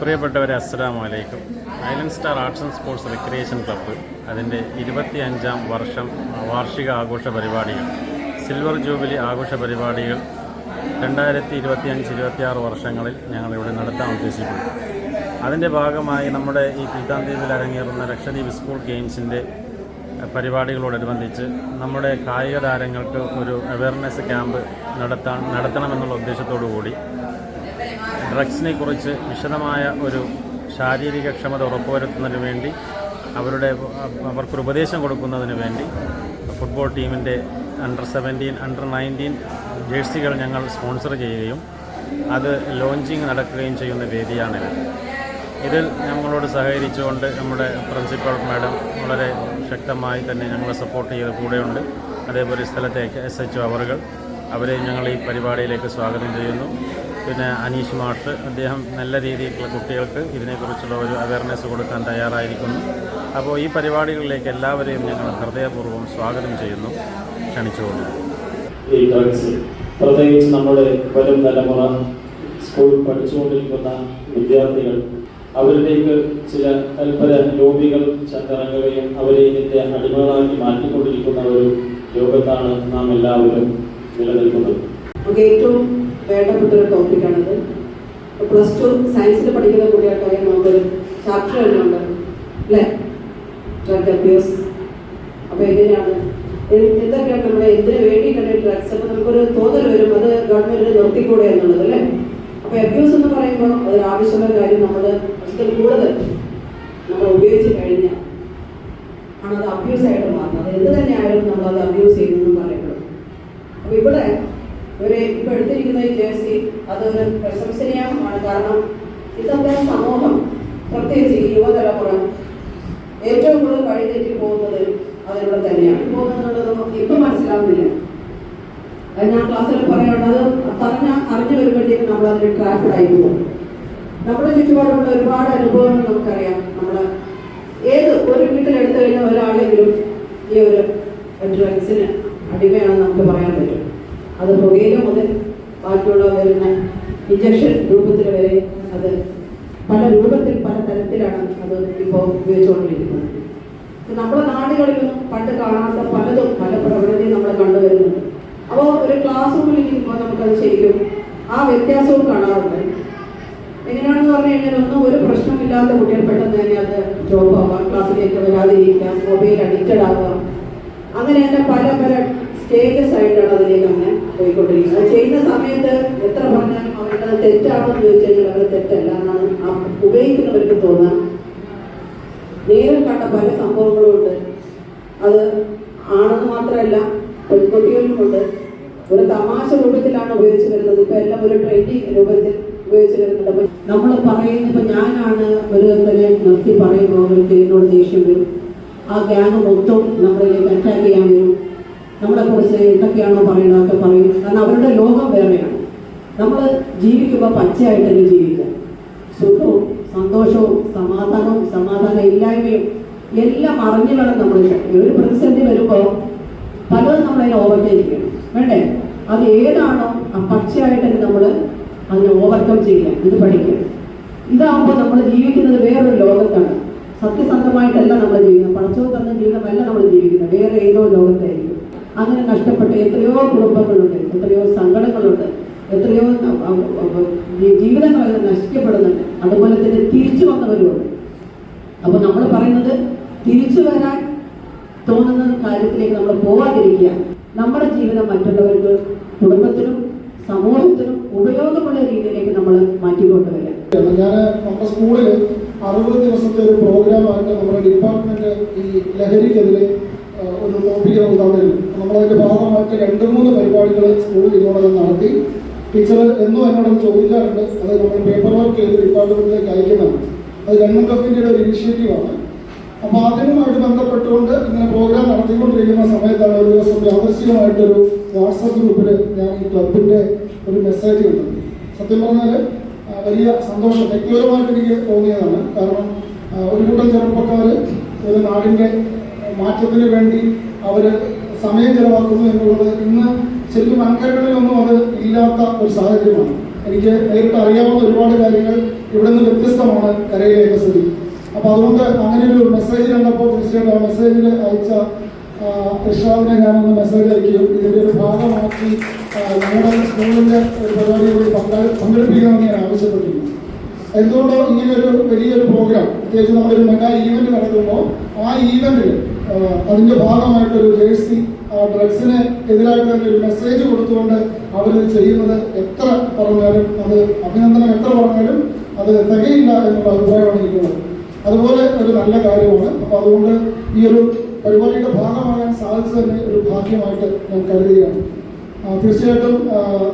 പ്രിയപ്പെട്ടവരെ അസ്സലാമു അലൈക്കും. Island star arts and sports recreation club അതിന്റെ ഇരുപത്തി അഞ്ചാം വർഷം വാർഷിക ആഘോഷ പരിപാടികൾ സിൽവർ ജൂബിലി ആഘോഷ പരിപാടികൾ രണ്ടായിരത്തി ഇരുപത്തി അഞ്ച് ഇരുപത്തി ആറ് വർഷങ്ങളിൽ ഞങ്ങളിവിടെ നടത്താൻ ഉദ്ദേശിക്കുന്നു. അതിന്റെ ഭാഗമായി നമ്മുടെ ഈ കിൽത്താൻ ദ്വീപിൽ അരങ്ങേറുന്ന ലക്ഷദ്വീപ് സ്കൂൾ ഗെയിംസിന്റെ പരിപാടികളോടനുബന്ധിച്ച് നമ്മുടെ കായിക താരങ്ങൾക്ക് ഒരു അവയർനെസ് ക്യാമ്പ് നടത്താൻ നടത്തണമെന്നുള്ള ഉദ്ദേശത്തോടു കൂടി ഡ്രഗ്സിനെ കുറിച്ച് വിശദമായ ഒരു ശാരീരിക ക്ഷമത ഉറപ്പുവരുത്തുന്നതിന് വേണ്ടി അവരുടെ അവർക്കൊരു ഉപദേശം കൊടുക്കുന്നതിന് വേണ്ടി ഫുട്ബോൾ ടീമിന്റെ അണ്ടർ സെവന്റീൻ അണ്ടർ നയന്റീൻ ജേഴ്സികൾ ഞങ്ങൾ സ്പോൺസർ ചെയ്യുകയും അത് ലോഞ്ചിങ് നടക്കുകയും ചെയ്യുന്ന വേദിയാണിത് ഇതിൽ ഞങ്ങളോട് സഹകരിച്ചുകൊണ്ട് നമ്മുടെ പ്രിൻസിപ്പൽ മാഡം വളരെ ശക്തമായി തന്നെ ഞങ്ങളെ സപ്പോർട്ട് ചെയ്ത് കൂടെയുണ്ട്. അതേപോലെ സ്ഥലത്തെ എസ് എച്ച് അവറുകൾ അവരെയും ഞങ്ങൾ ഈ പരിപാടിയിലേക്ക് സ്വാഗതം ചെയ്യുന്നു. പിന്നെ അനീഷ് മാഷ് അദ്ദേഹം നല്ല രീതിയിലുള്ള കുട്ടികൾക്ക് ഇതിനെക്കുറിച്ചുള്ള ഒരു അവയർനെസ് കൊടുക്കാൻ തയ്യാറായിരിക്കുന്നു. അപ്പോൾ ഈ പരിപാടികളിലേക്ക് എല്ലാവരെയും ഞങ്ങൾ ഹൃദയപൂർവം സ്വാഗതം ചെയ്യുന്നു. ക്ഷണിച്ചുകൊണ്ട്. പ്രത്യേകിച്ച് നമ്മുടെ വരും തലമുറ സ്കൂളിൽ പഠിച്ചുകൊണ്ടിരിക്കുന്ന വിദ്യാർത്ഥികൾ അവരിലേക്ക് ചില തൽപര ലോബികൾ ചെന്നിറങ്ങുകയും അവരെ ഇതിന്റെ അടിമകളാക്കി മാറ്റിക്കൊണ്ടിരിക്കുന്ന ഒരു ലോകത്താണ് നാം എല്ലാവരും നിലനിൽക്കുന്നത്. നമുക്ക് ഏറ്റവും വേണ്ടപ്പെട്ട ഒരു ടോപ്പിക്കാണത് പ്ലസ് ടു സയൻസിൽ പഠിക്കുന്ന കുട്ടികൾക്കായി നമുക്കൊരു ചാപ്റ്റർ തന്നെ ഉണ്ട്. അല്ലേ? ഡ്രഗ് അബ്യൂസ് അപ്പോൾ എങ്ങനെയാണ്? എന്തൊക്കെയാണ് നമ്മുടെ എന്തിനു വേണ്ടിയിട്ടാണ് ഡ്രഗ്സ് അപ്പോൾ നമുക്കൊരു തോന്നൽ വരും. അത് ഗവൺമെന്റിന് നിർത്തിക്കൂടെ എന്നുള്ളത് അല്ലേ? അപ്പോൾ അബ്യൂസ് എന്ന് പറയുമ്പോൾ അതൊരു ആവശ്യമുള്ള കാര്യം നമ്മൾ അതിൽ കൂടുതൽ നമ്മൾ ഉപയോഗിച്ച് കഴിഞ്ഞാൽ ആണത് അബ്യൂസ് ആയിട്ട് മാറുന്നത്. എന്ത് തന്നെയായാലും നമ്മൾ അത് അബ്യൂസ് ചെയ്യുന്നു എന്ന് പറയപ്പെടും അപ്പോൾ ഇവിടെ ഒരു ഇപ്പൊ എടുത്തിരിക്കുന്ന ഈ ജേഴ്സി അതൊരു പ്രശംസനീയമാണ്. കാരണം ഇന്നത്തെ സമൂഹം പ്രത്യേകിച്ച് ഈ യുവതലമുറ ഏറ്റവും കൂടുതൽ വഴിതെറ്റി പോകുന്നത് അതിലൂടെ തന്നെയാണ്. നമുക്ക് ഇപ്പം മനസ്സിലാവുന്നില്ല. ഞാൻ ക്ലാസ്സിൽ പറയാനുള്ളത് പറഞ്ഞ അറിഞ്ഞു വരുമ്പോഴത്തേക്കും നമ്മൾ അതിൽ ട്രാഫിഡ് ആയി പോകും. നമ്മുടെ ചുറ്റുപാടുള്ള ഒരുപാട് അനുഭവങ്ങൾ നമുക്കറിയാം. നമ്മൾ ഏത് ഒരു വീട്ടിലെടുത്തു കഴിഞ്ഞാൽ ഒരാളെങ്കിലും ഈ ഒരു ഡ്രഗ്സിന് അടിമയാണെന്ന് നമുക്ക് പറയാൻ പറ്റും. അത് പുകയില മുതൽ ബാക്കിയുള്ള വരുന്ന ഇഞ്ചക്ഷൻ രൂപത്തിൽ വരെ അത് പല രൂപത്തിൽ പല തരത്തിലാണ് അത് ഇപ്പോൾ ഉപയോഗിച്ചുകൊണ്ടിരിക്കുന്നത്. നമ്മുടെ നാടുകളിലും പണ്ട് കാണാത്ത പലതും പല പ്രവണതയും നമ്മൾ കണ്ടുവരുന്നുണ്ട് അപ്പോൾ ഒരു ക്ലാസ് റൂമിൽ ഇരിക്കുമ്പോൾ നമുക്കത് ശരിക്കും ആ വ്യത്യാസവും കാണാറുണ്ട്. എങ്ങനെയാണെന്ന് പറഞ്ഞു കഴിഞ്ഞാൽ ഒന്നും ഒരു പ്രശ്നമില്ലാത്ത കുട്ടികൾ പെട്ടെന്ന് തന്നെ അത് ഡ്രോപ്പ് ആവാം ക്ലാസ്സിലേക്ക് വരാതിരിക്കാം മൊബൈൽ അഡിക്റ്റഡ് ആവാം അങ്ങനെ തന്നെ പല പല സ്റ്റേജസ് ആയിട്ടാണ് അതിലേക്ക് അങ്ങനെ പോയിക്കൊണ്ടിരിക്കുന്നത് അത് ചെയ്യുന്ന സമയത്ത് എത്ര പറഞ്ഞാലും അവർക്ക് അത് തെറ്റാണോ ചോദിച്ചു കഴിഞ്ഞാൽ അവർ തെറ്റല്ല എന്നാണ് ആ ഉപയോഗിക്കുന്നവർക്ക് തോന്നുക നേരിൽ കണ്ട പല സംഭവങ്ങളുമുണ്ട്. അത് ആണെന്ന് മാത്രമല്ല പെൺകുട്ടികളിലുമുണ്ട് ഒരു തമാശ രൂപത്തിലാണ് ഉപയോഗിച്ചു വരുന്നത്. ഇപ്പൊ എല്ലാം ഒരു ട്രെൻഡിങ് രൂപത്തിൽ ഉപയോഗിച്ച് വരുന്നുണ്ട്. അപ്പൊ നമ്മൾ പറയുന്ന ഇപ്പൊ ഞാനാണ് ഒരു തന്നെ നിർത്തി പറയുമ്പോൾ എന്നോട് ദേഷ്യം വരും. ആ ഗ്യാങ് മൊത്തം നമ്മളിലേക്ക് അറ്റാക്ക് ചെയ്യാൻ വരും. നമ്മളെ കുറിച്ച് എന്തൊക്കെയാണോ പറയുന്നതൊക്കെ പറയും. കാരണം അവരുടെ ലോകം വേറെയാണ്. നമ്മൾ ജീവിക്കുമ്പോൾ പച്ചയായിട്ട് ജീവിക്കുക. സുഖവും സന്തോഷവും സമാധാനവും സമാധാന ഇല്ലായ്മയും എല്ലാം അറിഞ്ഞു വേണം നമ്മൾ ഒരു പ്രതിസന്ധി വരുമ്പോൾ പലതും നമ്മളതിനെ ഓവർടേക്ക് ചെയ്യണം. വേണ്ടേ? അത് ഏതാണോ ആ പച്ചയായിട്ട് നമ്മൾ അതിനെ ഓവർകം ചെയ്യുക. ഇത് പഠിക്കുക. ഇതാകുമ്പോൾ നമ്മൾ ജീവിക്കുന്നത് വേറൊരു ലോകത്താണ്. സത്യസന്ധമായിട്ടല്ല നമ്മൾ ജീവിക്കുന്നത്. പടച്ചവും തന്ന ജീവിതമല്ല നമ്മൾ ജീവിക്കുന്നത്. വേറെ ഏതോ ലോകത്തായിരിക്കും. അങ്ങനെ നഷ്ടപ്പെട്ട എത്രയോ കുടുംബങ്ങളുണ്ട് എത്രയോ സങ്കടങ്ങളുണ്ട് എത്രയോ ജീവിതങ്ങളെല്ലാം നശിക്കപ്പെടുന്നുണ്ട്. അതുപോലെ തന്നെ തിരിച്ചു വന്നവരുമുണ്ട് അപ്പോൾ നമ്മൾ പറയുന്നത് തിരിച്ചു വരാൻ തോന്നുന്ന കാര്യത്തിലേക്ക് നമ്മൾ പോവാതിരിക്കുക. നമ്മുടെ ജീവിതം മറ്റുള്ളവർക്ക് കുടുംബത്തിനും സമൂഹത്തിനും ഉപയോഗമുള്ള രീതിയിലേക്ക് നമ്മൾ മാറ്റിക്കൊണ്ടുവരിക ഞാൻ നമ്മുടെ സ്കൂളിൽ അറുപത് ദിവസത്തെ ഒരു പ്രോഗ്രാമായിട്ട് നമ്മുടെ ഡിപ്പാർട്ട്മെന്റ് ഈ ലഹരിക്കെതിരെ ഒരു നമുക്ക് തന്നിരുന്നു നമ്മളതിന്റെ ഭാഗമായിട്ട് രണ്ട് മൂന്ന് പരിപാടികൾ സ്കൂളിൽ ഇതോടൊപ്പം നടത്തി. ടീച്ചർ എന്നും എന്നോട് ചോദിക്കാറുണ്ട്. അത് നമ്മൾ പേപ്പർ വർക്ക് ചെയ്ത് ഡിപ്പാർട്ട്മെന്റിലേക്ക് അയക്കുന്നതാണ് അത് ഗവൺമെന്റ് ഓഫ് ഇന്ത്യയുടെ ഒരു ഇനിഷ്യേറ്റീവാണ് അപ്പോൾ അതിനുമായിട്ട് ബന്ധപ്പെട്ടുകൊണ്ട് ഇങ്ങനെ പ്രോഗ്രാം നടത്തിക്കൊണ്ടിരിക്കുന്ന സമയത്താണ് ഒരു ദിവസം യാദർശികമായിട്ടൊരു വാട്സാപ്പ് ഗ്രൂപ്പിൽ ഞാൻ ഈ ക്ലബിന്റെ ഒരു മെസ്സേജ് കണ്ടത് സത്യം പറഞ്ഞാൽ വലിയ സന്തോഷം വ്യക്തിപരമായിട്ട് എനിക്ക് തോന്നിയതാണ്. കാരണം ഒരു കൂട്ടം ചെറുപ്പക്കാർ ഒരു നാടിന്റെ മാറ്റത്തിന് വേണ്ടി അവർ സമയം ചെലവാക്കുന്നു എന്നുള്ളത് ഇന്ന് ശരിക്കും വൻകരകളിലൊന്നും അത് ഇല്ലാത്ത ഒരു സാഹചര്യമാണ്. എനിക്ക് നേരിട്ട് അറിയാവുന്ന ഒരുപാട് കാര്യങ്ങൾ ഇവിടെ നിന്ന് വ്യത്യസ്തമാണ് കരയിലേക്ക് സ്ഥിതി. അപ്പോൾ അതുകൊണ്ട് അങ്ങനെ ഒരു മെസ്സേജ് കണ്ടപ്പോൾ തീർച്ചയായിട്ടും ആ മെസ്സേജിൽ അയച്ച കൃഷ്ണാവിനെ ഞാനൊന്ന് മെസ്സേജ് അയക്കുകയും ഇതിന്റെ ഒരു ഭാഗമാക്കി നമ്മുടെ സ്കൂളിന്റെ ഒരു പരിപാടി കൂടി പങ്കാ- പങ്കെടുപ്പിക്കണമെന്ന് ഞാൻ ആവശ്യപ്പെട്ടിരുന്നു. എന്തുകൊണ്ടോ ഇങ്ങനെയൊരു വലിയൊരു പ്രോഗ്രാം പ്രത്യേകിച്ച് നമ്മളൊരു മെഗാ ഈവന്റ് നടക്കുമ്പോൾ ആ ഈവന്റിൽ അതിന്റെ ഭാഗമായിട്ടൊരു ജേഴ്സി ഡ്രഗ്സിന് എതിരായിട്ട് തന്നെ ഒരു മെസ്സേജ് കൊടുത്തുകൊണ്ട് അവരിത് ചെയ്യുന്നത് എത്ര പറഞ്ഞാലും അത് അഭിനന്ദനം എത്ര പറഞ്ഞാലും അത് തികയില്ല എന്നുള്ള അഭിപ്രായമാണ് എനിക്കുള്ളത് അതുപോലെ ഒരു നല്ല കാര്യമാണ്. അപ്പോൾ അതുകൊണ്ട് ഈ ഒരു പരിപാടിയുടെ ഭാഗമാകാൻ സാധിച്ചത് തന്നെ ഒരു ഭാഗ്യമായിട്ട് ഞാൻ കരുതുകയാണ്. തീർച്ചയായിട്ടും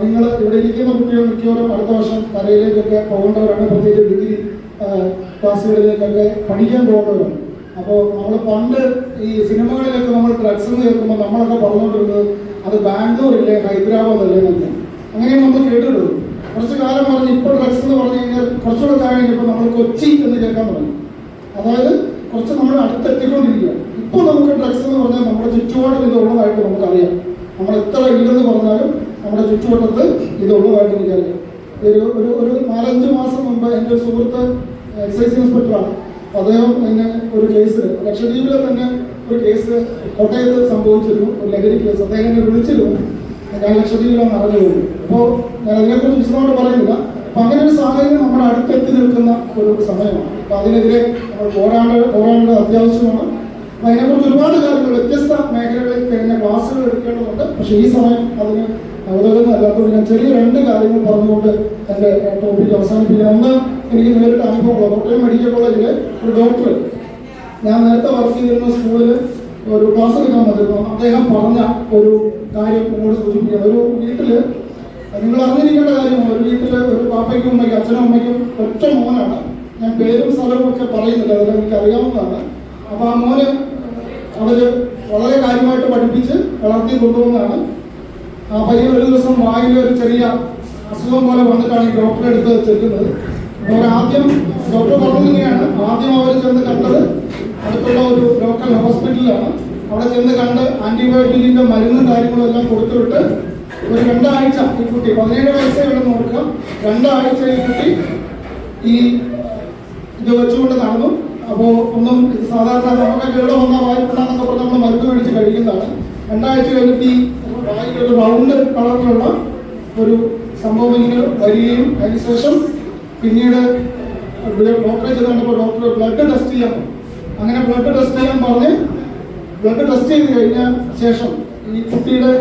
നിങ്ങൾ ഇവിടെ ഇരിക്കുന്ന കുട്ടികൾ മിക്കവാറും അടുത്ത വർഷം കരയിലേക്കൊക്കെ പോകേണ്ടവരാണ്. പ്രത്യേകിച്ച് ഡിഗ്രി ക്ലാസ്സുകളിലേക്കൊക്കെ പഠിക്കാൻ പോകേണ്ടവരാണ്. അപ്പോൾ നമ്മൾ പണ്ട് ഈ സിനിമകളിലൊക്കെ നമ്മൾ ഡ്രഗ്സ് എന്ന് കേൾക്കുമ്പോൾ നമ്മളൊക്കെ പറഞ്ഞുകൊണ്ടിരുന്നത് അത് ബാംഗ്ലൂർ ബാംഗ്ലൂരില്ലേ ഹൈദരാബാദ് അല്ലേ എന്നൊക്കെ. അങ്ങനെ നമ്മൾ കേട്ടിട്ടുള്ളത്. കുറച്ച് കാലം പറഞ്ഞ് ഇപ്പോൾ ഡ്രഗ്സ് എന്ന് പറഞ്ഞു കഴിഞ്ഞാൽ കുറച്ചുകൂടെ കാലം കഴിഞ്ഞപ്പോൾ നമ്മൾ കൊച്ചി എന്ന് കേൾക്കാൻ തുടങ്ങി. അതായത് കുറച്ച് നമ്മൾ അടുത്തെത്തിക്കൊണ്ടിരിക്കുക. ഇപ്പോൾ നമുക്ക് ഡ്രഗ്സ് എന്ന് പറഞ്ഞാൽ നമ്മുടെ ചുറ്റുപാടിൽ ഇതുള്ളതായിട്ട് നമുക്കറിയാം. നമ്മൾ എത്ര ഇല്ലെന്ന് പറഞ്ഞാലും നമ്മുടെ ചുറ്റുവട്ടത്ത് ഇതുള്ളതായിട്ട് എനിക്കറിയാം. ഒരു ഒരു നാലഞ്ച് മാസം മുമ്പ് എന്റെ സുഹൃത്ത് എക്സൈസ് ഇൻസ്പെക്ടറാണ്. അദ്ദേഹം തന്നെ ഒരു കേസ് ലക്ഷദ്വീപിലെ തന്നെ ഒരു കേസ് കോട്ടയത്ത് സംഭവിച്ചിരുന്നു ഒരു ലഹരി കേസ് അദ്ദേഹം എന്നെ വിളിച്ചിരുന്നു. ഞാൻ ലക്ഷദ്വീപിലാണ് പോകുന്നു അപ്പോൾ ഞാൻ അതിനെക്കുറിച്ച് വിശദമായിട്ട് പറയുന്നില്ല. അപ്പൊ അങ്ങനെ ഒരു സാഹചര്യം നമ്മുടെ അടുത്തെത്തി നിൽക്കുന്ന ഒരു സമയമാണ്. അപ്പൊ അതിനെതിരെ നമ്മൾ പോരാണ്ട് പോരാടേണ്ടത് അത്യാവശ്യമാണ്. അപ്പൊ അതിനെക്കുറിച്ച് ഒരുപാട് കാര്യങ്ങൾ വ്യത്യസ്ത മേഖലകളിൽ കഴിഞ്ഞ ക്ലാസ്സുകൾ എടുക്കേണ്ടതുണ്ട്. പക്ഷേ ഈ സമയം അതിന് ഉതകുന്നതല്ലാത്തതുകൊണ്ട് ഞാൻ ചെറിയ രണ്ട് കാര്യങ്ങൾ പറഞ്ഞുകൊണ്ട് എന്റെ ടോപ്പിക്ക് അവസാനിപ്പിക്കാം. ഒന്ന് എനിക്ക് നേരിട്ട് അനുഭവമുള്ള കോട്ടയം മെഡിക്കൽ കോളേജിലെ ഒരു ഡോക്ടർ ഞാൻ നേരത്തെ വർക്ക് ചെയ്തിരുന്ന സ്കൂളിൽ ഒരു ക്ലാസ് എടുക്കാൻ വന്നിരുന്നു. അദ്ദേഹം പറഞ്ഞ ഒരു കാര്യം നിങ്ങളോട് സൂചിപ്പിക്കുകയാണ്. ഒരു വീട്ടിൽ നിങ്ങൾ അറിഞ്ഞിരിക്കേണ്ട കാര്യം ഒരു വീട്ടിൽ ഒരു പാപ്പയ്ക്കും ഉമ്മയ്ക്കും അച്ഛനും അമ്മയ്ക്കും ഒറ്റ മോനാണ്. ഞാൻ പേരും സ്ഥലവും ഒക്കെ പറയുന്നില്ല. അതെല്ലാം എനിക്ക് അറിയാവുന്നതാണ്. അപ്പോൾ ആ മോന് അവർ വളരെ കാര്യമായിട്ട് പഠിപ്പിച്ച് വളർത്തി കൊണ്ടുപോകുന്നതാണ് ആ പയ്യൻ ഒരു ദിവസം വായിൽ ഒരു ചെറിയ അസുഖം പോലെ വന്നിട്ടാണ് ഈ ഡോക്ടറെ അടുത്ത് ചെല്ലുന്നത്. അപ്പോൾ ആദ്യം ഡോക്ടർ പറഞ്ഞത് ഇങ്ങനെയാണ് ആദ്യം അവർ ചെന്ന് കണ്ടത് അടുത്തുള്ള ഒരു ലോക്കൽ ഹോസ്പിറ്റലിലാണ് അവിടെ ചെന്ന് കണ്ട് ആന്റിബയോട്ടിക്കിന്റെ മരുന്നും കാര്യങ്ങളും എല്ലാം കൊടുത്തുവിട്ട് ഒരു രണ്ടാഴ്ച ഈ കുട്ടി പതിനേഴ് വയസ്സേ ഉള്ളൂ നോക്കുക രണ്ടാഴ്ച ഈ കുട്ടി ഈ ഇത് വെച്ചുകൊണ്ട് നടന്നു. അപ്പോൾ ഒന്നും സാധാരണ നമുക്ക് കേട് വന്നാൽ വായ്പുണ്ടെന്നൊക്കെ പറഞ്ഞ് നമ്മൾ മരുന്ന് മേടിച്ച് കഴിക്കുന്നതാണ്. രണ്ടാഴ്ച കഴിഞ്ഞിട്ട് ഈ വായിൽ ഒരു റൗണ്ട് കളറിലുള്ള ഒരു സംഭവം ഇങ്ങനെ വരികയും അതിനുശേഷം പിന്നീട് ഡോക്ടറെ ചെയ്ത് കണ്ടപ്പോൾ ഡോക്ടർ ബ്ലഡ് ടെസ്റ്റ് ചെയ്യാൻ അങ്ങനെ ബ്ലഡ് ടെസ്റ്റ് ചെയ്യാൻ പറഞ്ഞ് ബ്ലഡ് ടെസ്റ്റ് ചെയ്ത് കഴിഞ്ഞ ശേഷം ഈ കുട്ടിയുടെ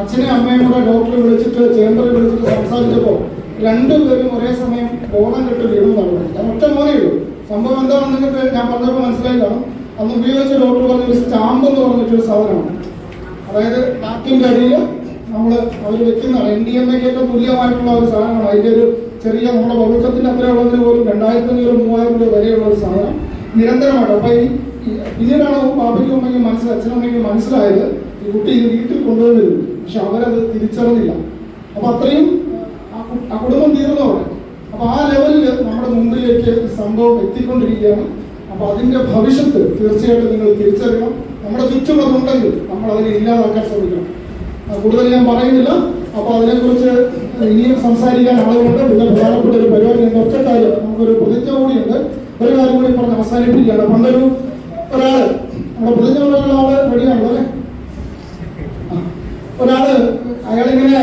അച്ഛനെയും അമ്മയും കൂടെ ഡോക്ടറെ വിളിച്ചിട്ട് ചേംബറിൽ വിളിച്ചിട്ട് സംസാരിച്ചപ്പോൾ രണ്ടുപേരും ഒരേ സമയം ബോധം കെട്ട് വീണു നടന്നു ഞാൻ ഒറ്റ മോനേ ഉള്ളൂ. സംഭവം എന്താണെന്ന് നിങ്ങൾക്ക് ഞാൻ പറഞ്ഞപ്പോൾ മനസ്സിലായി കാണും. അന്ന് ഉപയോഗിച്ച ഡോക്ടർ പറഞ്ഞ ഒരു സ്റ്റാമ്പ് എന്ന് പറഞ്ഞിട്ടൊരു സാധനമാണ്. അതായത് നാക്കിന്റെ അടിയിൽ നമ്മൾ അവർ വെക്കുന്നതാണ് എൻ ഡി എം എക്കൊക്കെ തുല്യമായിട്ടുള്ള ഒരു സാധനമാണ്. അതിന്റെ ഒരു ചെറിയ നമ്മുടെ വകുക്കത്തിന്റെ അത്ര ഉള്ളതിന് പോലും രണ്ടായിരത്തി അഞ്ഞൂറ് മൂവായിരം രൂപ വരെയുള്ള ഒരു സാധനം നിരന്തരമായിട്ട് അപ്പൊ ഈ പിന്നീടാണ് പാപ്പയ്ക്കും അമ്മയ്ക്കും മനസ്സിലായി അച്ഛനമ്മയ്ക്കും മനസ്സിലായത് ഈ കുട്ടി ഇത് വീട്ടിൽ കൊണ്ടുവന്നിരുന്നു. പക്ഷെ അവരത് തിരിച്ചറിഞ്ഞില്ല. അപ്പൊ അത്രയും ആ കുടുംബം തീർന്നവരെ അവിടെ. അപ്പൊ ആ ലെവലിൽ നമ്മുടെ മുമ്പിലേക്ക് സംഭവം എത്തിക്കൊണ്ടിരിക്കുകയാണ്. അപ്പോൾ അതിന്റെ ഭവിഷ്യത്ത് തീർച്ചയായിട്ടും നിങ്ങൾ തിരിച്ചറിയണം. നമ്മുടെ ചുറ്റും അതുണ്ടെങ്കിൽ നമ്മൾ അതിനെ ഇല്ലാതാക്കാൻ ശ്രമിക്കണം. കൂടുതൽ ഞാൻ പറയുന്നില്ല. അപ്പൊ അതിനെക്കുറിച്ച് ഇനിയും സംസാരിക്കാൻ ആളുകളുണ്ട്. പിന്നെ പ്രധാനപ്പെട്ട ഒരു പരിപാടി ഉണ്ട് ഒറ്റ കാര്യം നമുക്കൊരു പ്രതിജ്ഞ കൂടിയുണ്ട്. ഒരു കാര്യം കൂടി പറഞ്ഞ് അവസാനിപ്പിക്കുകയാണ്. പണ്ടൊരു ഒരാൾ നമ്മുടെ പ്രതിജ്ഞ പറഞ്ഞ ആൾ റെഡിയാണല്ലോ? അല്ലേ. ഒരാൾ അയാളിങ്ങനെ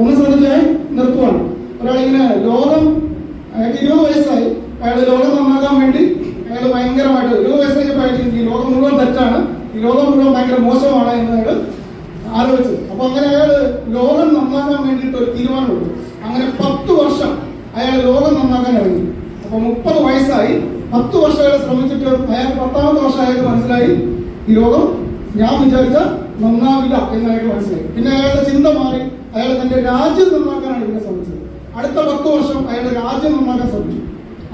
ഒന്ന് ശ്രദ്ധിച്ചേ നിർത്തുവാണ്. ഒരാളിങ്ങനെ ലോകം അയാൾക്ക് ഇരുപത് വയസ്സായി. അയാൾ ലോകം നന്നാക്കാൻ വേണ്ടി അയാൾ ഭയങ്കരമായിട്ട് ഇരുപത് വയസ്സ് ഈ ലോകം മുഴുവൻ തെറ്റാണ്. ഈ ലോകം മുഴുവൻ ഭയങ്കര മോശമാണ് എന്ന് അയാൾ ആലോചിച്ചു അപ്പൊ അങ്ങനെ അയാൾ ലോകം നന്നാക്കാൻ വേണ്ടിയിട്ട് ഒരു തീരുമാനമെടുത്തു. അങ്ങനെ പത്ത് വർഷം അയാൾ ലോകം നന്നാക്കാൻ ഇറങ്ങി. അപ്പൊ മുപ്പത് വയസ്സായി. പത്ത് വർഷം അയാൾ ശ്രമിച്ചിട്ട് അയാൾ പത്താമത്തെ വർഷം അയാൾക്ക് മനസ്സിലായി. ഈ ലോകം ഞാൻ വിചാരിച്ച നന്നാവില്ല എന്നായിട്ട് മനസ്സിലായി. പിന്നെ അയാളുടെ ചിന്ത മാറി. അയാൾ തന്റെ രാജ്യം നന്നാക്കാനാണ് ഇതിനെ ശ്രമിച്ചത്. അടുത്ത പത്ത് വർഷം അയാളുടെ രാജ്യം നന്നാക്കാൻ ശ്രമിച്ചു.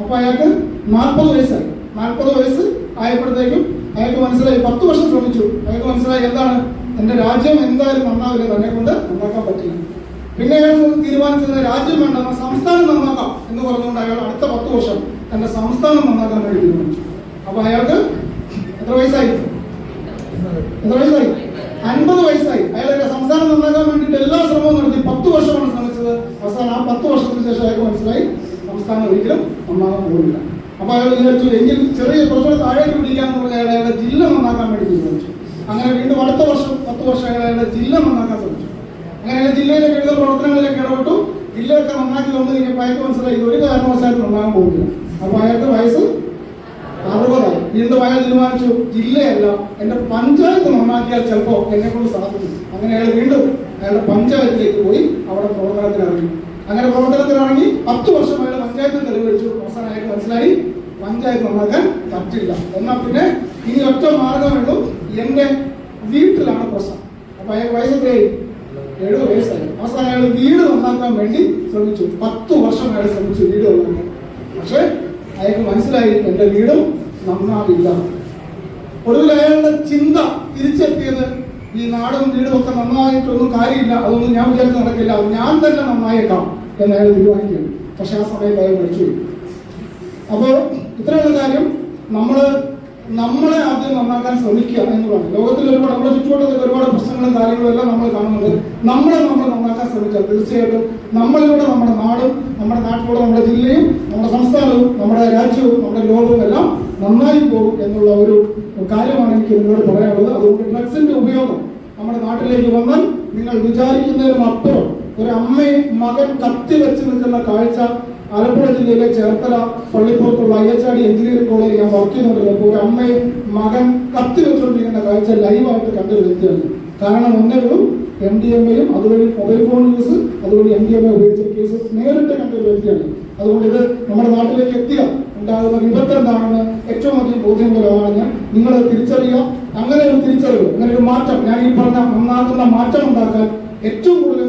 അപ്പൊ അയാൾക്ക് നാൽപ്പത് വയസ്സായി. നാൽപ്പത് വയസ്സ് ആയപ്പോഴത്തേക്കും അയാൾക്ക് മനസ്സിലായി. പത്ത് വർഷം ശ്രമിച്ചു. അയാൾക്ക് മനസ്സിലായി എന്താണ്? എന്റെ രാജ്യം എന്തായാലും നന്നാവില്ല തന്നെ കൊണ്ട് നന്നാക്കാൻ പറ്റില്ല. പിന്നെ അയാൾ തീരുമാനിച്ചത് രാജ്യം വേണ്ട സംസ്ഥാനം നന്നാക്കാം എന്ന് പറഞ്ഞുകൊണ്ട് അയാൾ അടുത്ത പത്ത് വർഷം തന്റെ സംസ്ഥാനം നന്നാക്കാൻ വേണ്ടി തീരുമാനിച്ചു. അപ്പൊ അയാൾക്ക് എത്ര വയസ്സായി? എത്ര വയസ്സായി? അൻപത് വയസ്സായി. അയാൾ സംസ്ഥാനം നന്നാക്കാൻ വേണ്ടിയിട്ട് എല്ലാ ശ്രമവും നടത്തി പത്ത് വർഷമാണ് ശ്രമിച്ചത്. അവസാനം ആ പത്ത് വർഷത്തിന് ശേഷം അയാൾക്ക് മനസ്സിലായി സംസ്ഥാനം ഒരിക്കലും നന്നാകാൻ പോകുന്നില്ല. അപ്പൊ അയാൾ വിചാരിച്ചു എങ്കിൽ ചെറിയ കുറച്ചുകൂടെ താഴേക്ക് പിടിക്കാന്ന് പറഞ്ഞ അയാൾ അയാളുടെ ജില്ല നന്നാക്കാൻ വേണ്ടി തീരുമാനിച്ചു. അങ്ങനെ വീണ്ടും അടുത്ത വർഷം പത്ത് വർഷം അയാളുടെ ജില്ല നന്നാക്കാൻ ശ്രമിച്ചു. അങ്ങനെ ജില്ലയിലെ വിവിധ പ്രവർത്തനങ്ങളിലേക്ക് ഇടപെട്ടു. ജില്ലയൊക്കെ നന്നാക്കി വന്നു കഴിഞ്ഞപ്പോൾ അയാൾക്ക് മനസ്സിലായി ഒരു കാരണവശാലും നന്നാകാൻ പോകുന്നില്ല. അപ്പോൾ അയാൾക്ക് വയസ്സ് അറുപതായി. വീണ്ടും അയാൾ തീരുമാനിച്ചു ജില്ലയല്ല എന്റെ പഞ്ചായത്ത് നന്നാക്കിയാൽ ചിലപ്പോ എന്നെ കൊണ്ട് സാധിക്കും അങ്ങനെ അയാൾ വീണ്ടും അയാളുടെ പഞ്ചായത്തിലേക്ക് പോയി അവിടെ പ്രവർത്തനത്തിനിറങ്ങി. അങ്ങനെ പ്രവർത്തനത്തിനിറങ്ങി പത്ത് വർഷം അയാൾ പഞ്ചായത്തിൽ തെളിവെച്ചു അവസാനം അയാൾക്ക് മനസ്സിലായി പഞ്ചായത്ത് നന്നാക്കാൻ പറ്റില്ല. എന്നാൽ പിന്നെ ഇനി ഒറ്റ മാർഗമുള്ളൂ എന്റെ വീട്ടിലാണ് പ്രശ്നം. അപ്പൊ അയാൾ വയസ്സെത്രയായി എഴുപത് വയസ്സായി. അവസാനം അയാൾ വീട് നന്നാക്കാൻ വേണ്ടി ശ്രമിച്ചു. പത്ത് വർഷം അയാൾ ശ്രമിച്ചു വീട് നന്നാക്കാൻ. പക്ഷേ അയാൾക്ക് മനസ്സിലായി എന്റെ വീടും നന്നാവില്ല. ഒടുവിൽ അയാളുടെ ചിന്ത തിരിച്ചെത്തിയത് ഈ നാടും വീടും ഒക്കെ നന്നായിട്ടൊന്നും കാര്യമില്ല. അതൊന്നും ഞാൻ വിചാരിച്ച് നടക്കില്ല. ഞാൻ തന്നെ നന്നായേക്കാം എന്ന് അയാൾ തീരുമാനിക്കുന്നു പക്ഷെ ആ സമയത്ത് അയാൾ മരിച്ചു അപ്പോൾ ഇത്രയുള്ള കാര്യം നമ്മൾ നമ്മളെ ആദ്യം നന്നാക്കാൻ ശ്രമിക്കുക എന്നുള്ളതാണ്. ലോകത്തിൽ ഒരുപാട് നമ്മുടെ ചുറ്റുവട്ടത്തിൽ ഒരുപാട് പ്രശ്നങ്ങളും കാര്യങ്ങളും എല്ലാം നമ്മൾ കാണുന്നത് നമ്മളെ നമ്മൾ നന്നാക്കാൻ ശ്രമിച്ചാൽ തീർച്ചയായിട്ടും. നമ്മളിലൂടെ നമ്മുടെ നാടും നമ്മുടെ നാട്ടിലൂടെ നമ്മുടെ ജില്ലയും നമ്മുടെ സംസ്ഥാനവും നമ്മുടെ രാജ്യവും നമ്മുടെ ലോകവും എല്ലാം നന്നായി പോകും എന്നുള്ള ഒരു കാര്യമാണ് എനിക്ക് നിങ്ങളോട് പറയാനുള്ളത്. അതുകൊണ്ട് ഡ്രഗ്സിന്റെ ഉപയോഗം നമ്മുടെ നാട്ടിലേക്ക് വന്നാൽ നിങ്ങൾ വിചാരിക്കുന്നതിനും അപ്പുറം ഒരു അമ്മയും മകൻ കത്തി വെച്ച് നിൽക്കുന്ന കാഴ്ച ആലപ്പുഴ ജില്ലയിലെ ചേർത്തല പള്ളിപ്പുറത്തുള്ള അയ്യച്ചാടി എഞ്ചിനീയറിംഗ് കോളേജിൽ ഞാൻ വർക്ക് ചെയ്യുന്നുണ്ടല്ലോ. ഒരു അമ്മയും മകൻ കത്തി വെച്ചുകൊണ്ടിരിക്കുന്ന കാഴ്ച ലൈവായിട്ട് കണ്ടൊരു വ്യക്തിയാണ്. കാരണം ഒന്നേ ഉള്ളൂ എം ഡി എം എയും അതുവഴി മൊബൈൽ ഫോൺ യൂസ് അതുവഴി എം ഡി എം എ ഉപയോഗിച്ച കേസ് നേരിട്ട് കണ്ടൊരു വ്യക്തിയാണ്. അതുകൊണ്ട് ഇത് നമ്മുടെ നാട്ടിലേക്ക് എത്തിയ ഉണ്ടാകുന്ന വിപത്ത് എന്താണെന്ന് ഏറ്റവും അധികം ബോധ്യമുള്ളതാണ് ഞാൻ. നിങ്ങൾ തിരിച്ചറിയുക. അങ്ങനെ ഒരു തിരിച്ചറിവ് അങ്ങനെ ഒരു മാറ്റം ഞാൻ ഈ പറഞ്ഞ നന്നാക്കുന്ന മാറ്റം ഉണ്ടാക്കാൻ ഏറ്റവും കൂടുതൽ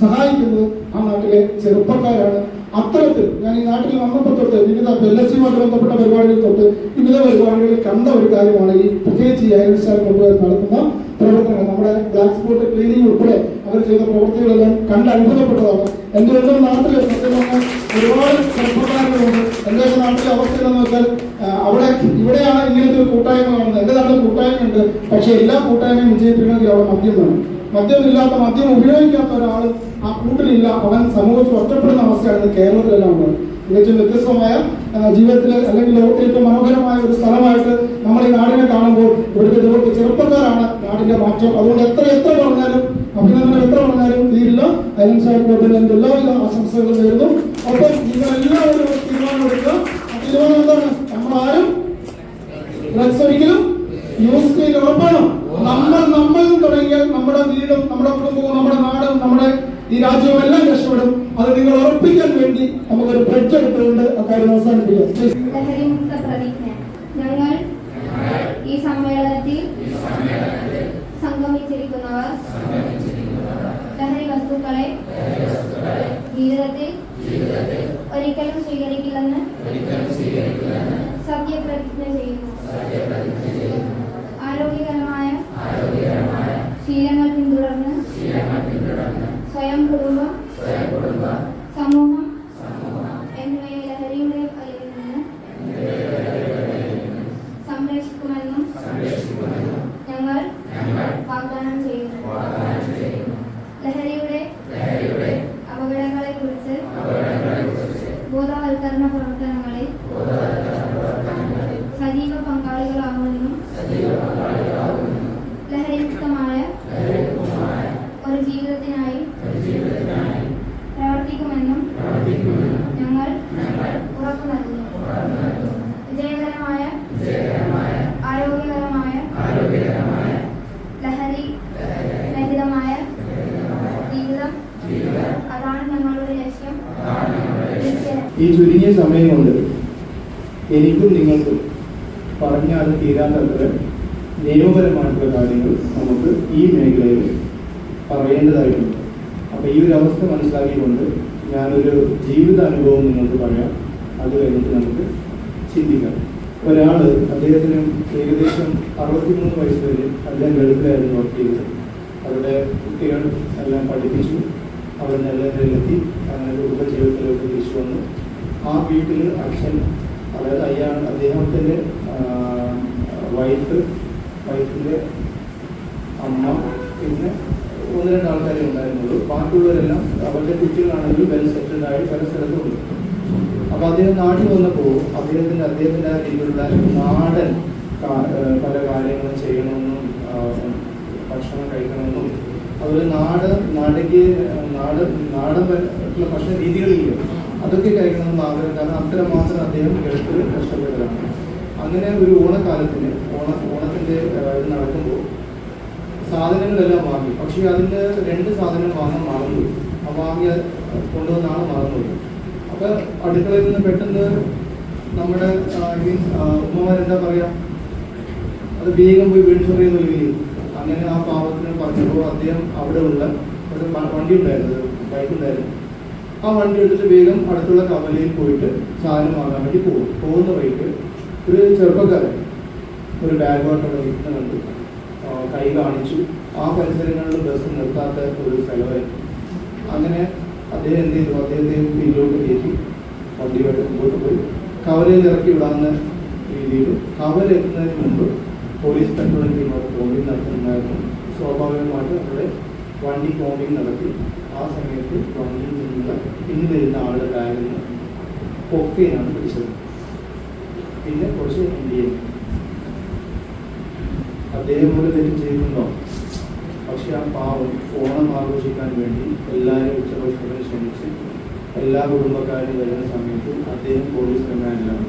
സഹായിക്കുന്നത് ആ നാട്ടിലെ ചെറുപ്പക്കാരാണ്. അത്തരത്തിൽ ഞാൻ ഈ നാട്ടിൽ വന്നപ്പോൾ തൊട്ട് വിവിധ എൽ ബന്ധപ്പെട്ട പരിപാടികൾ തൊട്ട് വിവിധ പരിപാടികളിൽ കണ്ട ഒരു കാര്യമാണ് ഈ പ്രത്യേകിച്ച് ഈ അയൽ സ്റ്റാർ കൊണ്ടുവന്ന് നടത്തുന്ന പ്രവർത്തനങ്ങൾ. നമ്മുടെ ബ്ലാക്ക് സ്പോട്ട് ക്ലീനിങ് ഉൾപ്പെടെ അവർ ചെയ്ത പ്രവർത്തികളെല്ലാം കണ്ട് അത്ഭുതപ്പെട്ടതാണ്. എന്റെ ഒന്നും നാട്ടിൽ സത്യം ഒരുപാട് ചെറുപ്പക്കാരുകളുണ്ട് എന്റെ നാട്ടിലെ അവസ്ഥ എന്ന് വെച്ചാൽ അവിടെ ഇവിടെയാണ് ഇങ്ങനത്തെ ഒരു കൂട്ടായ്മ കാണുന്നത്. എന്റെ നാട്ടിൽ കൂട്ടായ്മയുണ്ട്. പക്ഷേ എല്ലാ കൂട്ടായ്മയും വിജയിപ്പിക്കണമെങ്കിൽ അവിടെ മദ്യം വേണം. മദ്യമില്ലാത്ത മദ്യം ഉപയോഗിക്കാത്ത ഒരാൾ ആ കൂട്ടിലില്ല. അവൻ സമൂഹത്തിൽ ഒറ്റപ്പെടുന്ന അവസ്ഥയാണ് കേരളത്തിലെല്ലാം ഉള്ളത് തികച്ചും വ്യത്യസ്തമായ ജീവിതത്തിൽ അല്ലെങ്കിൽ ലോകത്തിലേക്ക് മനോഹരമായ ഒരു സ്ഥലമായിട്ട് നമ്മൾ ഈ നാടിനെ കാണുമ്പോൾ ഇവിടുത്തെ ഇവിടുത്തെ ചെറുപ്പക്കാരാണ് നാടിന്റെ മാറ്റം. അതുകൊണ്ട് എത്ര എത്ര പറഞ്ഞാലും അഭിനന്ദനം എത്ര പറഞ്ഞാലും തീരില്ല. ഐലൻഡ് സാഹിബ് എന്റെ എല്ലാവിധ ആശംസകളും നേരുന്നു. ഒപ്പം നിങ്ങൾ എല്ലാവരും ഒരു തീരുമാനമെടുക്കുക ആ തീരുമാനം എന്താണ്? നമ്മളാരും ഡ്രഗ്സ് യൂസ് ചെയ്ത് ഉറപ്പാണ് നമ്മൾ നമ്മളിൽ നിന്ന് തുടങ്ങിയാൽ നമ്മുടെ വീടും നമ്മുടെ കുടുംബവും നമ്മുടെ നാടും നമ്മുടെ ഈ രാജ്യവും എല്ലാം രക്ഷപ്പെടും. അത് നിങ്ങൾ ഉറപ്പിക്കാൻ വേണ്ടി നമുക്കൊരു ബ്രിഡ്ജ് എടുത്തുകൊണ്ട് അക്കാര്യം അവസാനിപ്പിക്കാം Please. ലഹരിമുക്ത പ്രതിജ്ഞ ഞങ്ങൾ ഈ സമ്മേളനത്തിൽ സംഗമിച്ചിരിക്കുന്നവർ ലഹരി വസ്തുക്കളെ ജീവിതത്തിൽ ഒരിക്കലും സ്വീകരിക്കില്ലെന്ന് സത്യപ്രതിജ്ഞ ചെയ്യുന്നു ആരോഗ്യകരമായ ശീലങ്ങൾ പിന്തുടർന്ന് സ്വയം കുടുംബം സമൂഹം എന്നിവയെ ലഹരിയുടെ വലയിൽ നിന്ന് സംരക്ഷിക്കുമെന്നും ഞങ്ങൾ വാഗ്ദാനം ചെയ്യുന്നു ലഹരിയുടെ അപകടങ്ങളെക്കുറിച്ച് ബോധവൽക്കരണ പ്രവർത്തനങ്ങളിൽ സജീവ പങ്കാളികളാകുമെന്നും ലഹരിമുക്തമായ ഒരു ജീവിതത്തിനായി പ്രവർത്തിക്കുമെന്നും ഞങ്ങൾ ഉറപ്പു നൽകുന്നു വിജയകരമായ ആരോഗ്യകരമായ ലഹരി രഹിതമായ ജീവിതം അതാണ് ഞങ്ങളുടെ ലക്ഷ്യം തീർച്ചയായും ഈ ചുരുങ്ങിയ സമയം കൊണ്ട് എനിക്കും നിങ്ങൾക്കും പറഞ്ഞാൽ തീരാത്തത്ര നിയമപരമായിട്ടുള്ള കാര്യങ്ങൾ നമുക്ക് ഈ മേഖലയിൽ പറയേണ്ടതായിട്ടുണ്ട്. അപ്പോൾ ഈ ഒരു അവസ്ഥ മനസ്സിലാക്കിക്കൊണ്ട് ഞാനൊരു ജീവിത അനുഭവം നിങ്ങൾക്ക് പറയാം. അത് കഴിഞ്ഞിട്ട് നമുക്ക് ചിന്തിക്കാം. ഒരാൾ അദ്ദേഹത്തിന് ഏകദേശം അറുപത്തിമൂന്ന് വയസ്സ് വരെ അദ്ദേഹം ഗൾഫിലായിരുന്നു വർക്ക് ചെയ്തത്. അവരുടെ കുട്ടികൾ എല്ലാം പഠിപ്പിച്ചു. അവർ നല്ല നിലയിലെത്തി. അങ്ങനെ ഉപജീവിതത്തിലേക്ക് തിരിച്ചു വന്നു. ആ വീട്ടിൽ അച്ഛൻ അതായത് അയാൾ അദ്ദേഹത്തിന്റെ വൈഫ് വൈഫിന്റെ അമ്മ പിന്നെ ഒന്ന് രണ്ട് ആൾക്കാരെ ഉണ്ടായിരുന്നുള്ളൂ. ബാക്കിയുള്ളവരെല്ലാം അവരുടെ കുട്ടികളാണെങ്കിൽ വെൽ സെറ്റിൽഡ് ആയി പല സ്ഥലത്തുണ്ട് അപ്പോൾ അദ്ദേഹം നാട്ടിൽ വന്നപ്പോൾ അദ്ദേഹത്തിന്റെ അദ്ദേഹത്തിന്റെ ആ രീതിയിലുള്ള നാടൻ പല കാര്യങ്ങളും ചെയ്യണമെന്നും ഭക്ഷണം കഴിക്കണമെന്നും അതുപോലെ നാട് നാടകീയ നാട് നാടൻ ഭക്ഷണ രീതികളില്ല. അതൊക്കെ കഴിക്കണമെന്ന് ആഗ്രഹം. കാരണം അത്രമാത്രം അദ്ദേഹം ഗൾഫിൽ കഷ്ടപ്പെട്ടതാണ്. അങ്ങനെ ഒരു ഓണക്കാലത്തിന് ഓണ ഇത് നടക്കുമ്പോൾ സാധനങ്ങളെല്ലാം വാങ്ങി. പക്ഷേ അതിന്റെ രണ്ട് സാധനം വാങ്ങാൻ മറന്നു വാങ്ങിയ കൊണ്ടുവന്നാണ് മറന്നത് അപ്പൊ അടുക്കളയിൽ നിന്ന് പെട്ടെന്ന് നമ്മുടെ മീൻസ് ഉമ്മമാരെന്താ പറയുക അത് വേഗം പോയി മേടിച്ചു പറയുന്നില്ലേ അങ്ങനെ ആ പാവത്തിന് പറഞ്ഞപ്പോൾ അദ്ദേഹം അവിടെ ഉള്ള ഒരു വണ്ടി ഉണ്ടായിരുന്നു ബൈക്ക് ഉണ്ടായിരുന്നു. ആ വണ്ടി എടുത്ത് വേഗം അടുത്തുള്ള കവലയിൽ പോയിട്ട് സാധനം വാങ്ങാൻ വേണ്ടി പോകും. പോകുന്ന വഴിക്ക് ഒരു ചെറുപ്പക്കാരൻ ഒരു ബാഗ് വാട്ടർ ഇരിക്കുന്ന കണ്ടു. കൈ കാണിച്ചു. ആ പരിസരങ്ങളിൽ ബസ് നിർത്താത്ത ഒരു സ്ഥലമായിരുന്നു. അങ്ങനെ അദ്ദേഹം എന്ത് ചെയ്തു? അദ്ദേഹത്തെയും പിന്നിലോട്ട് കയറ്റി വണ്ടിയുമായിട്ട് മുമ്പോട്ട് പോയി. കവലയിൽ ഇറക്കി വിടാവുന്ന രീതിയിൽ കവല എത്തുന്നതിന് മുമ്പ് പോലീസ് പെട്രോളിന്റെ കോമ്പിങ് നടത്തുന്നുണ്ടായിരുന്നു. സ്വാഭാവികമായിട്ട് അവിടെ വണ്ടി കോമ്പിങ് നടത്തി. ആ സമയത്ത് വണ്ടിയിൽ നിന്ന് പിന്നിൽ വരുന്ന ആളുടെ ബാഗിൽ നിന്ന് കൊക്കയാണ് പിടിച്ചത്. പിന്നെ കുറച്ച് ഇന്ത്യയിൽ അദ്ദേഹം ഒരു തെറ്റ് ചെയ്യുന്നുണ്ടോ പക്ഷെ ആ പാവം ഓണം ആഘോഷിക്കാൻ വേണ്ടി എല്ലാവരും ഉച്ചഭക്ഷണത്തിന് ക്ഷണിച്ച് എല്ലാ കുടുംബക്കാരും വരുന്ന സമയത്ത് അദ്ദേഹം പോലീസ് റിമാൻഡിലാണ്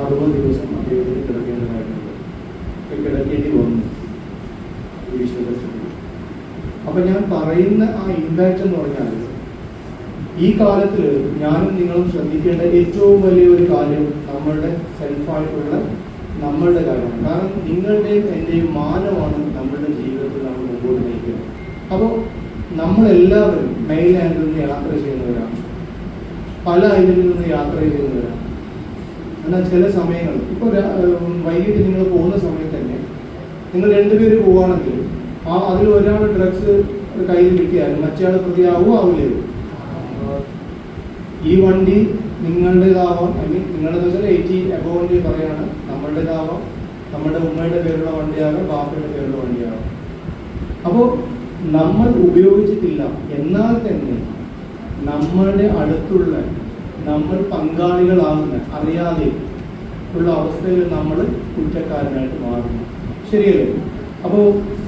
അറുപത് ദിവസം അദ്ദേഹത്തിന് കിടക്കേണ്ടതായിട്ടുണ്ട് കിടക്കേണ്ടി വന്നു. അപ്പൊ ഞാൻ പറയുന്ന ആ ഇമ്പാക്റ്റ് എന്ന് പറഞ്ഞാൽ ഈ കാലത്തിൽ ഞാനും നിങ്ങളും ശ്രദ്ധിക്കേണ്ട ഏറ്റവും വലിയ ഒരു കാര്യം നമ്മളുടെ സെൽഫായിട്ടുള്ള നമ്മളുടെ കാര്യമാണ്. കാരണം നിങ്ങളുടെയും എന്റെയും മാനമാണ് നമ്മളുടെ ജീവിതത്തിൽ നമ്മൾ മുമ്പോട്ട് നയിക്കുന്നത് അപ്പോൾ നമ്മളെല്ലാവരും മെയിൻലാൻഡിൽ നിന്ന് യാത്ര ചെയ്യുന്നവരാണ്. പല ഐലൻഡിൽ നിന്ന് യാത്ര ചെയ്യുന്നവരാണ്. എന്നാൽ ചില സമയങ്ങൾ ഇപ്പോൾ വൈകിട്ട് നിങ്ങൾ പോകുന്ന സമയത്ത് തന്നെ നിങ്ങൾ രണ്ടുപേര് പോവുകയാണെങ്കിൽ ആ അതിൽ ഒരാൾ ഡ്രഗ്സ് കയ്യിൽ കിട്ടിയാലും മറ്റേ പ്രതിയാവോ? ആവില്ലേ. ഈ വണ്ടി നിങ്ങളുടേതാവാം ഐ മീൻ നിങ്ങളുടെ വെച്ചാൽ എയ്റ്റി അബോവിന്റെ പറയാണ്. നമ്മളുടേതാവാം നമ്മുടെ ഉമ്മയുടെ പേരുള്ള വണ്ടിയാകാം ബാപ്പയുടെ പേരുള്ള വണ്ടിയാകാം. അപ്പോൾ നമ്മൾ ഉപയോഗിച്ചിട്ടില്ല. എന്നാൽ തന്നെ നമ്മളുടെ അടുത്തുള്ള നമ്മൾ പങ്കാളികളാകുന്ന അറിയാതെ ഉള്ള അവസ്ഥയിൽ നമ്മൾ കുറ്റക്കാരനായിട്ട് മാറുന്നു. ശരിയല്ലേ? അപ്പോൾ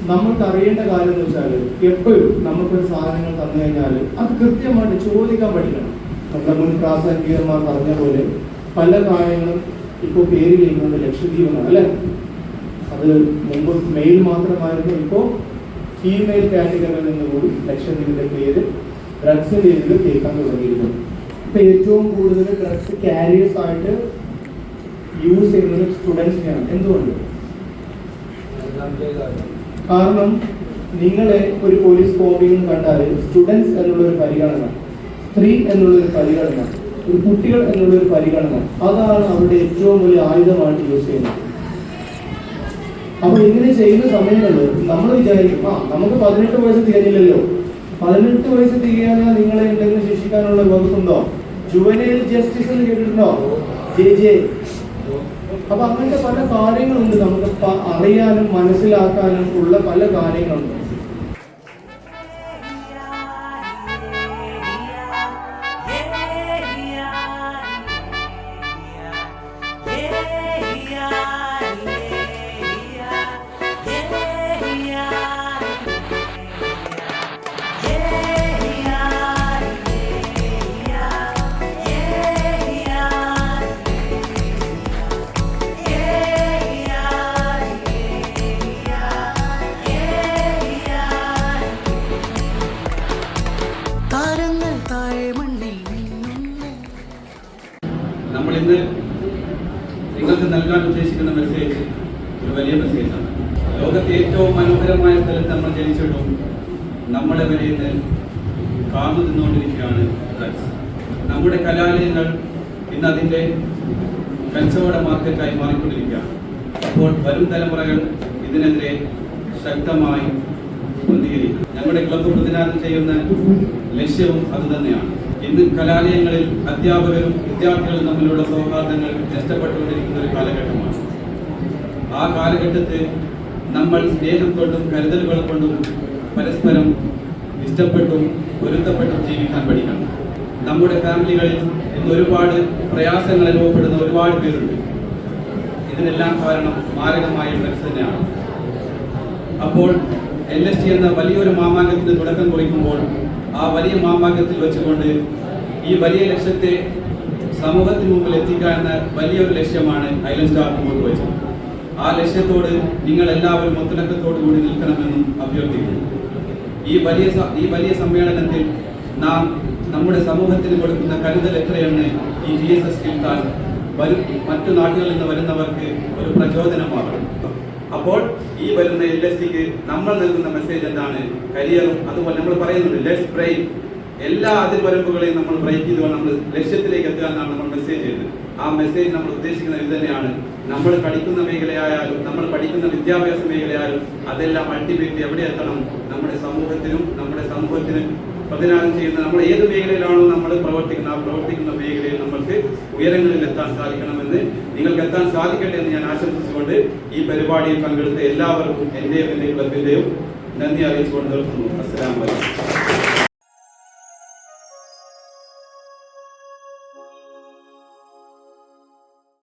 നമ്മൾക്ക് അറിയേണ്ട കാര്യം എന്ന് വെച്ചാൽ എപ്പോഴും നമുക്കൊരു സാധനങ്ങൾ തന്നു കഴിഞ്ഞാൽ അത് കൃത്യമായിട്ട് ചോദിക്കാൻ പഠിക്കണം. നമ്മുടെ മുൻ പ്രാസംഗികന്മാർ പറഞ്ഞ പോലെ പല കാര്യങ്ങളും ഇപ്പോൾ പേര് ചെയ്യുന്നത് ലക്ഷദ്വീപാണ് അല്ലെ? അത് മുമ്പ് മെയിൽ മാത്രമായിരുന്നു ഇപ്പോൾ ഫീമെയിൽ കാറ്റഗറിയിൽ നിന്ന് കൂടി ലക്ഷദ്വീപിന്റെ പേര് ഡ്രഗ്സിന്റെ ഇതിൽ കേൾക്കാൻ തുടങ്ങിയിരുന്നു ഇപ്പൊ ഏറ്റവും കൂടുതൽ ഡ്രഗ്സ് കാരിയേഴ്സ് ആയിട്ട് യൂസ് ചെയ്യുന്നത് സ്റ്റുഡൻസിനെയാണ് എന്തുകൊണ്ട്? കാരണം നിങ്ങളെ ഒരു പോലീസ് കോപ്പിയും കണ്ടാൽ സ്റ്റുഡൻസ് എന്നുള്ള ഒരു പരിഗണന സ്ത്രീ എന്നുള്ളൊരു പരിഗണന ഒരു കുട്ടികൾ എന്നുള്ളൊരു പരിഗണന അതാണ് അവരുടെ ഏറ്റവും വലിയ ആയുധമായിട്ട് യൂസ് ചെയ്യുന്നത്. അപ്പൊ ഇങ്ങനെ ചെയ്യുന്ന സമയങ്ങളിൽ നമ്മൾ വിചാരിക്കും ആ നമുക്ക് പതിനെട്ട് വയസ്സ് തികഞ്ഞില്ലല്ലോ പതിനെട്ട് വയസ്സ് തികയാതെ നിങ്ങളെ എന്തെങ്കിലും ശിക്ഷിക്കാനുള്ള വകുപ്പുണ്ടോ? ജുവനൈൽ ജസ്റ്റിസ് എന്ന് കേട്ടിട്ടുണ്ടോ? J J. അപ്പൊ അങ്ങനത്തെ പല കാര്യങ്ങളുണ്ട് നമുക്ക് അറിയാനും മനസ്സിലാക്കാനും ഉള്ള പല കാര്യങ്ങളുണ്ട്. നിങ്ങൾക്ക് നൽകാൻ ഉദ്ദേശിക്കുന്ന മെസ്സേജ് ഒരു വലിയ മെസ്സേജാണ് ലോകത്തെ ഏറ്റവും മനോഹരമായ സ്ഥലത്ത് നമ്മൾ ജനിച്ചിട്ടും നമ്മളെ വരെ ഇന്ന് കാർന്നു നിന്നുകൊണ്ടിരിക്കുകയാണ് ഡ്രഗ്സ് നമ്മുടെ കലാലയങ്ങൾ ഇന്ന് അതിന്റെ കച്ചവട മാർക്കറ്റായി മാറിക്കൊണ്ടിരിക്കുകയാണ്. അപ്പോൾ വരും തലമുറകൾ ഇതിനെതിരെ ശക്തമായി പ്രതികരിക്കും. ഞങ്ങളുടെ ക്ലബ്ബ് പ്രതിദാനം ചെയ്യുന്ന ലക്ഷ്യവും അതുതന്നെയാണ് ഇന്ന് കലാലയങ്ങളിൽ അധ്യാപകരും വിദ്യാർത്ഥികളും തമ്മിലുള്ള സൗഹാർദ്ദങ്ങൾ നഷ്ടപ്പെട്ടുകൊണ്ടിരിക്കുന്ന ഒരു കാലഘട്ടമാണ്. ആ കാലഘട്ടത്തിൽ നമ്മൾ സ്നേഹം കൊണ്ടും കരുതലുകൾ കൊണ്ടും പരസ്പരം ഇഷ്ടപ്പെട്ടും പൊരുത്തപ്പെട്ടും ജീവിക്കാൻ പഠിക്കണം. നമ്മുടെ ഫാമിലികളിൽ ഇന്ന് ഒരുപാട് പ്രയാസങ്ങൾ അനുഭവപ്പെടുന്ന ഒരുപാട് പേരുണ്ട്. ഇതിനെല്ലാം കാരണം മാരകമായ ഡ്രഗ്സ് തന്നെയാണ്. അപ്പോൾ എൽ എസ് ടി എന്ന വലിയൊരു മാമാങ്കത്തിന് തുടക്കം കുറിക്കുമ്പോൾ ആ വലിയ മാമാകത്തിൽ വെച്ചുകൊണ്ട് ഈ വലിയ ലക്ഷ്യത്തെ സമൂഹത്തിന് മുമ്പിൽ എത്തിക്കുക എന്ന വലിയൊരു ലക്ഷ്യമാണ് ഐലൻഡ് സ്റ്റാർ മുമ്പോട്ട് വെച്ചത്. ആ ലക്ഷ്യത്തോട് നിങ്ങൾ എല്ലാവരും ഒത്തിണക്കത്തോടു കൂടി നിൽക്കണമെന്നും അഭ്യർത്ഥിക്കുന്നു. ഈ വലിയ ഈ വലിയ സമ്മേളനത്തിൽ നാം നമ്മുടെ സമൂഹത്തിന് കൊടുക്കുന്ന കരുതൽ എത്രയെന്ന് ഈ ജി എസ് എസ് കേൾക്കാൻ വരും മറ്റു നാട്ടുകളിൽ നിന്ന് വരുന്നവർക്ക് ഒരു പ്രചോദനമാകണം. അപ്പോൾ ഈ വരുന്ന എൽ എസ് സിക്ക് നമ്മൾ നൽകുന്ന മെസ്സേജ് എന്താണ്? കരിയറും അതുപോലെ നമ്മൾ പറയുന്നുണ്ട് ലെസ് ബ്രെയിൻ എല്ലാ അതിർവരമ്പുകളെയും നമ്മൾ ബ്രേക്ക് ചെയ്തുകൊണ്ട് നമ്മൾ ലക്ഷ്യത്തിലേക്ക് എത്തുക എന്നാണ് നമ്മൾ മെസ്സേജ് ചെയ്തത് ആ മെസ്സേജ് നമ്മൾ ഉദ്ദേശിക്കുന്നത് ഇത് തന്നെയാണ്. നമ്മൾ പഠിക്കുന്ന മേഖലയായാലും നമ്മൾ പഠിക്കുന്ന വിദ്യാഭ്യാസ മേഖലയായാലും അതെല്ലാം അൾട്ടിമേറ്റ് എവിടെ എത്തണം? നമ്മുടെ സമൂഹത്തിനും നമ്മുടെ സമൂഹത്തിനും പ്രതിനാദം ചെയ്യുന്ന നമ്മൾ ഏത് മേഖലയിലാണോ നമ്മൾ പ്രവർത്തിക്കുന്നത് ആ പ്രവർത്തിക്കുന്ന മേഖലയിൽ നമ്മൾക്ക് ഉയരങ്ങളിൽ എത്താൻ സാധിക്കണമെന്ന് നിങ്ങൾക്ക് എത്താൻ സാധിക്കട്ടെ എന്ന് ഞാൻ ആശംസിച്ചുകൊണ്ട് ഈ പരിപാടിയിൽ പങ്കെടുത്ത എല്ലാവർക്കും എന്റെയും എന്റെ ക്ലബിന്റെയും നന്ദി അറിയിച്ചുകൊണ്ട് നിർത്തുന്നു. അസ്സലാമു അലൈക്കും.